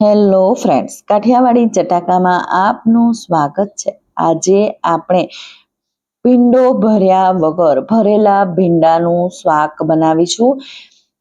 Hello friends, Kathiawadi ચટાકામાં આપનું સ્વાગત છે. આજે આપણે ભીંડો ભર્યા વગર ભરેલા ભીંડાનું શાક બનાવીશું.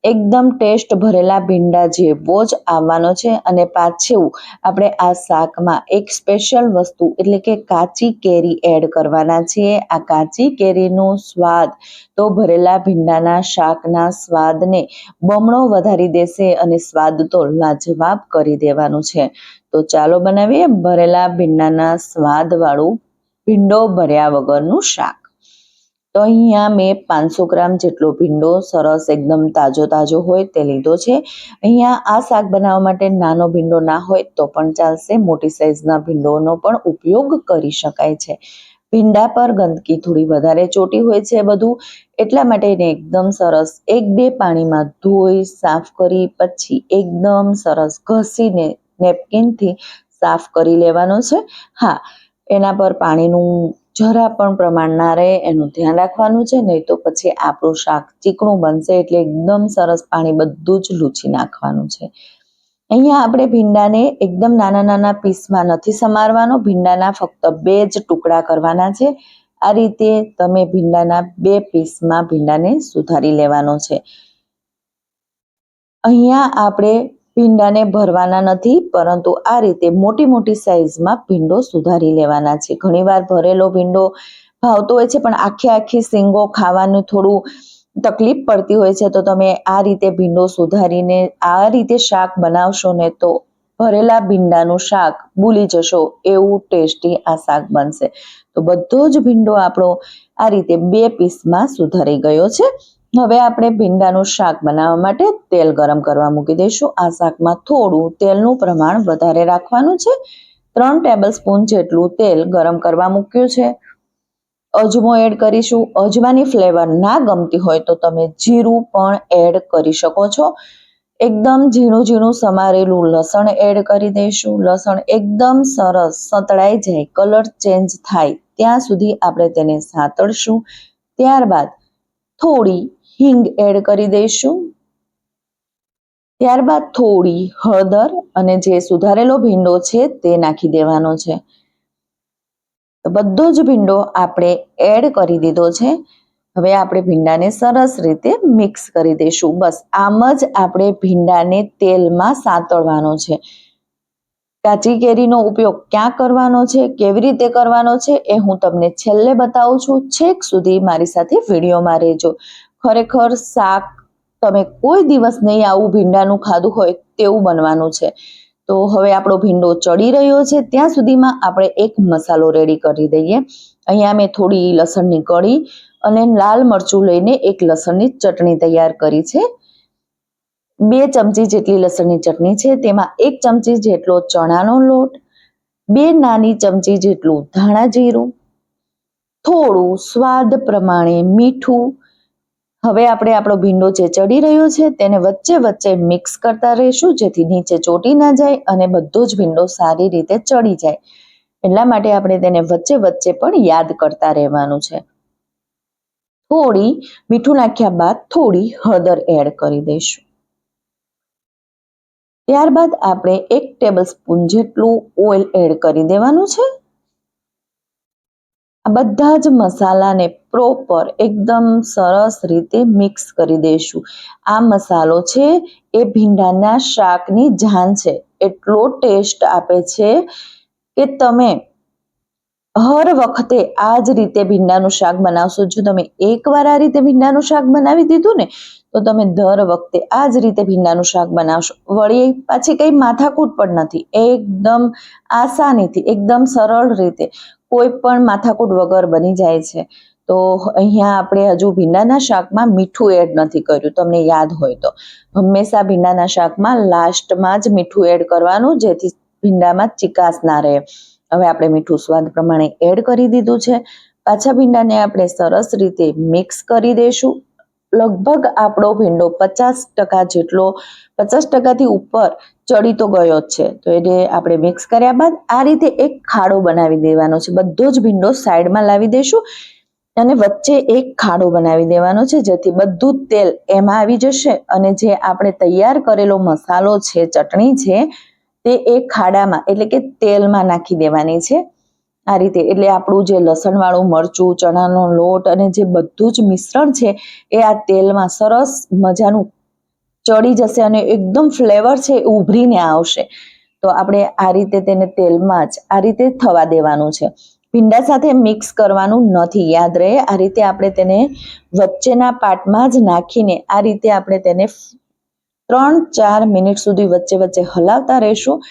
એકદમ ટેસ્ટ ભરેલા ભીંડા જેવો જ આવવાનો છે અને પાછું આપણે આ શાકમાં એક સ્પેશિયલ વસ્તુ એટલે કે કાચી કેરી એડ કરવાના છીએ. આ કાચી કેરીનો સ્વાદ તો ભરેલા ભીંડાના શાકના સ્વાદને બમણો વધારી દેશે અને સ્વાદ તો લાજવાબ કરી દેવાનો છે. તો ચાલો બનાવીએ ભરેલા ભીંડાના સ્વાદવાળું ભીંડો ભર્યા વગરનું શાક. તો અહીંયા મેં પાંચસો ગ્રામ જેટલો ભીંડો સરસ એકદમ તાજો તાજો હોય તે લીધો છે. અહીંયા આ શાક બનાવવા માટે નાનો ભીંડો ના હોય તો પણ ચાલશે. મોટી સાઈઝના ભીંડોનો પણ ઉપયોગ કરી શકાય છે. ભીંડા પર ગંદકી થોડી વધારે ચોટી હોય છે બધું. એટલા માટે એને એકદમ સરસ એક બે પાણીમાં ધોઈ, સાફ કરી, પછી એકદમ સરસ ઘસીને નેપકિનથી સાફ કરી લેવાનો છે. હા, એના પર પાણીનું જરા પણ પ્રમાણ ના રહે, એનું ધ્યાન રાખવાનું છે, નહીં તો પછી આપણું શાક ચીકણું બનશે એટલે એકદમ સરસ પાણી બધું જ લૂછી નાખવાનું છે. અહીંયા આપણે ભીંડાને એકદમ નાના નાના પીસમાં નથી સમારવાનો, ભીંડાના ફક્ત બે જ ટુકડા કરવાના છે. આ રીતે તમે ભીંડાના બે પીસમાં ભીંડાને સુધારી લેવાનો છે. અહીંયા આપણે ભીંડાને ભરવાના નથી, પરંતુ આ રીતે મોટી મોટી સાઈઝમાં ભીંડો સુધારી લેવાના છે. ઘણીવાર ભરેલો ભીંડો ભાવતો હોય છે, પણ આખી આખી સિંગો ખાવાનું થોડું તકલીફ પડતી હોય છે, તો તમે આ રીતે ભીંડો સુધારીને આ રીતે શાક બનાવશો ને તો ભરેલા ભીંડાનું શાક ભૂલી જશો, એવું ટેસ્ટી આ શાક બનશે. તો બધો જ ભીંડો આપણો આ રીતે બે પીસમાં સુધારી ગયો છે. હવે આપણે ભીંડાનું શાક બનાવવા માટે તેલ ગરમ કરવા મૂકી દઈશું. આ શાકમાં થોડું તેલનું પ્રમાણ વધારે રાખવાનું છે. ત્રણ ટેબલ સ્પૂન જેટલું તેલ ગરમ કરવા મૂક્યું છે. અજમો એડ કરીશું. અજમાની ફ્લેવર ના ગમતી હોય તો તમે જીરું પણ એડ કરી શકો છો. એકદમ ઝીણું ઝીણું સમારેલું લસણ એડ કરી દઈશું. લસણ એકદમ સરસ સતળાઈ જાય, કલર ચેન્જ થાય. ત્યાં સુધી આપણે તેને સાતળશું. ત્યારબાદ થોડી હિંગ એડ કરી દઈશું. ત્યારબાદ થોડી, હળદર અને જે સુધારેલો ભીંડો છે તે નાખી દેવાનો છે. બધો જ ભીંડો આપણે એડ કરી દીધો છે. હવે આપણે ભીંડાને સરસ રીતે મિક્સ કરી દઈશું. બસ, આમ જ આપણે ભીંડાને તેલમાં સાતળવાનો છે. કાચી કેરીનો ઉપયોગ ક્યાં કરવાનો છે, કેવી રીતે કરવાનો છે એ હું તમને છેલ્લે બતાવું છું. છેક સુધી મારી સાથે વિડીયોમાં રહેજો. ખરેખર શાક તમે કોઈ દિવસ નહીં આવું ભીંડાનું ખાધું હોય તેવું બનવાનું છે. તો હવે આપણો ભીંડો ચડી રહ્યો છે. ત્યાં સુધીમાં આપણે એક મસાલો રેડી કરી દઈએ. અહીંયા મેં થોડી લસણની કળી અને લાલ મરચું લઈને એક લસણની ચટણી તૈયાર કરી છે. બે ચમચી જેટલી લસણની ચટણી છે. તેમાં એક ચમચી જેટલો ચણાનો લોટ, બે નાની ચમચી જેટલું ધાણા જીરું, થોડું સ્વાદ પ્રમાણે મીઠું હવે આપણે આપણો ભીંડો જે ચડી રહ્યો છે તેને વચ્ચે વચ્ચે મિક્સ કરતા રહીશું, જેથી નીચે ચોટી ના જાય અને બધો જ ભીંડો સારી રીતે ચડી જાય. એટલા માટે આપણે તેને વચ્ચે વચ્ચે પણ યાદ કરતા રહેવાનું છે. થોડી મીઠું નાખ્યા બાદ થોડી હળદર એડ કરી દઈશું. ત્યારબાદ આપણે એક ટેબલ સ્પૂન જેટલું ઓઇલ એડ કરી દેવાનું છે. આ બધા જ મસાલાને પ્રોપર એકદમ સરસ રીતે મિક્સ કરી દઈશું. આ મસાલો છે, એ ભીંડાના શાકની જાન છે. એટલો ટેસ્ટ આપે છે કે તમે હર વખતે આ જ રીતે ભીંડાનું શાક બનાવશો. જો તમે એકવાર આ રીતે ભીંડાનું શાક બનાવી દીધું ને, તો તમે દર વખતે આ જ રીતે ભીંડાનું શાક બનાવશો. વળી પાછી કંઈ માથાકૂટ પણ નથી. એકદમ આસાનીથી, એકદમ સરળ રીતે કોઈ પણ માથાકૂટ વગર બની જાય છે. તો અહીંયા આપણે હજુ ભીંડાના શાકમાં મીઠું એડ નથી કર્યું, તમને યાદ હોય તો. હંમેશા ભીંડાના શાકમાં લાસ્ટમાં જ મીઠું એડ કરવાનું, જેથી ભીંડામાં ચિકાસ ના રહે. હવે આપણે મીઠું સ્વાદ પ્રમાણે એડ કરી દીધું છે. પાછા ભીંડાને આપણે સરસ રીતે મિક્સ કરી દઈશું લગભગ આપણો ભીંડો પચાસ ટકા જેટલો, પચાસ ટકાથી ઉપર ચડી તો ગયો જ છે. તો એને આપણે મિક્સ કર્યા બાદ આ રીતે એક ખાડો બનાવી દેવાનો છે. બધો જ ભીંડો સાઈડમાં લાવી દઈશું અને વચ્ચે એક ખાડો બનાવી દેવાનો છે, જેથી બધું તેલ એમાં આવી જશે. અને જે આપણે તૈયાર કરેલો મસાલો છે, ચટણી છે તે એ ખાડામાં, એટલે કે તેલમાં નાખી દેવાની છે. આ રીતે, એટલે આપણું જે લસણવાળું મરચું, ચણાનો લોટ અને જે બધું જ મિશ્રણ છે, એ આ તેલમાં સરસ મજાનું ચડી જશે અને એકદમ ફ્લેવર છે એ ઉભરીને આવશે. તો આપણે આ રીતે તેને તેલમાં જ આ રીતે થવા દેવાનું છે. ભીંડા સાથે મિક્સ કરવાનું નથી, યાદ રહે. આ રીતે આપણે તેને વચ્ચેના પાટમાં જ નાખીને આ રીતે આપણે તેને ત્રણ ચાર મિનિટ સુધી વચ્ચે વચ્ચે હલાવતા રહેશું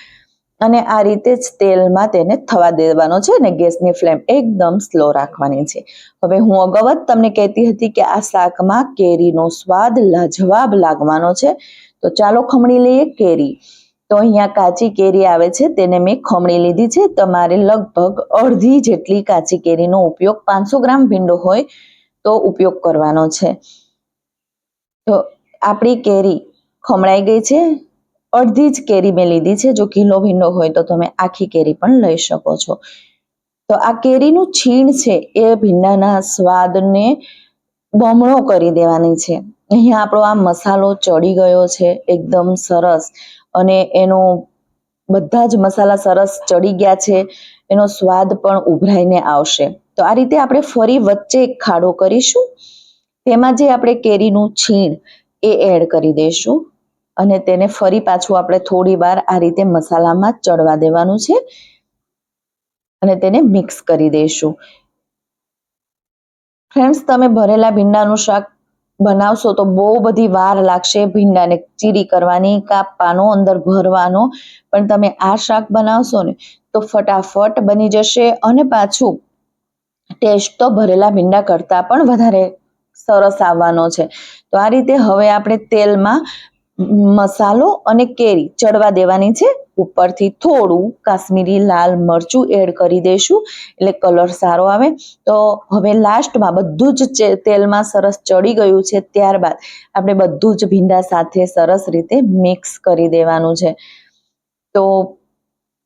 અને આ રીતે જ તેલમાં તેને થવા દેવાનો છે અને ગેસની ફ્લેમ એકદમ સ્લો રાખવાની છે. હવે હું અગાઉ જ તમને કહેતી હતી કે આ શાકમાં કેરીનો સ્વાદ લાજવાબ લાગવાનો છે. તો ચાલો ખમણી લઈએ કેરી. તો અહીંયા કાચી કેરી આવે છે, તેને મેં ખમણી લીધી છે. તમારે લગભગ અડધી જેટલી કાચી કેરીનો ઉપયોગ પાંચસો ગ્રામ ભીંડો હોય તો ઉપયોગ કરવાનો છે. તો આપણી કેરી ખમણાઈ ગઈ છે. અડધી જ કેરી મેં લીધી છે. જો કિલો ભીંડો હોય તો તમે આખી કેરી પણ લઈ શકો છો. તો આ કેરીનું છીણ છે એ ભીંડાના સ્વાદને બમણો કરી દેવાની છે. અહીંયા આપણો આ મસાલો ચડી ગયો છે એકદમ સરસ અને એનો બધા જ મસાલા સરસ ચડી ગયા છે. એનો સ્વાદ પણ ઉભરાઈને આવશે. તો આ રીતે આપણે ફરી વચ્ચે એક ખાડો કરીશું. તેમાં જે આપણે કેરીનું છીણ એ એડ કરી દઈશું. અને તેને ફરી પાછું આપણે થોડી વાર આ રીતે મસાલામાં ચડવા દેવાનું છે. અને તેને મિક્સ કરી દઈશું. ફ્રેન્ડ્સ, તમે ભરેલા ભીંડાનું શાક બનાવશો તો બહુ બધી વાર લાગશે ભીંડાને ચીરી કરવાની, કાપવાનો, અંદર ભરવાનો. પણ તમે આ શાક બનાવશો ને તો ફટાફટ બની જશે અને પાછું ટેસ્ટ તો ભરેલા ભીંડા કરતાં પણ વધારે સરસ આવવાનો છે. તો આ રીતે હવે આપણે તેલમાં મસાલો અને કેરી ચડવા દેવાની છે. ઉપરથી થોડું કાશ્મીરી લાલ મરચું એડ કરી દઈશું એટલે કલર સારો આવે. તો હવે લાસ્ટમાં બધું જ તેલમાં સરસ ચડી ગયું છે ત્યારબાદ આપણે બધું જ ભીંડા સાથે સરસ રીતે મિક્સ કરી દેવાનું છે. તો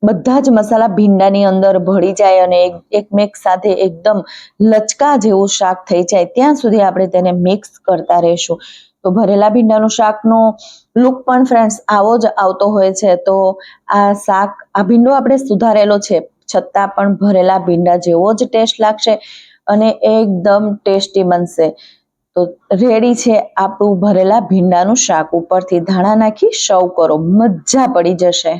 બધા જ મસાલા ભીંડાની અંદર ભળી જાય અને એકમેક સાથે એકદમ લચકા જેવું શાક થઈ જાય, ત્યાં સુધી આપણે તેને મિક્સ કરતા રહીશું. તો ભરેલા ભીંડાનું શાકનો લુક પણ ફ્રેન્ડ્સ આવો જ આવતો હોય છે. તો આ શાક, આ ભીંડો આપણે સુધારેલો છે. છતાં પણ ભરેલા ભીંડા જેવો જ ટેસ્ટ લાગશે અને એકદમ ટેસ્ટી બનશે. તો રેડી છે આપણું ભરેલા ભીંડાનું શાક ઉપરથી ધાણા નાખી સર્વ કરો. મજા પડી જશે.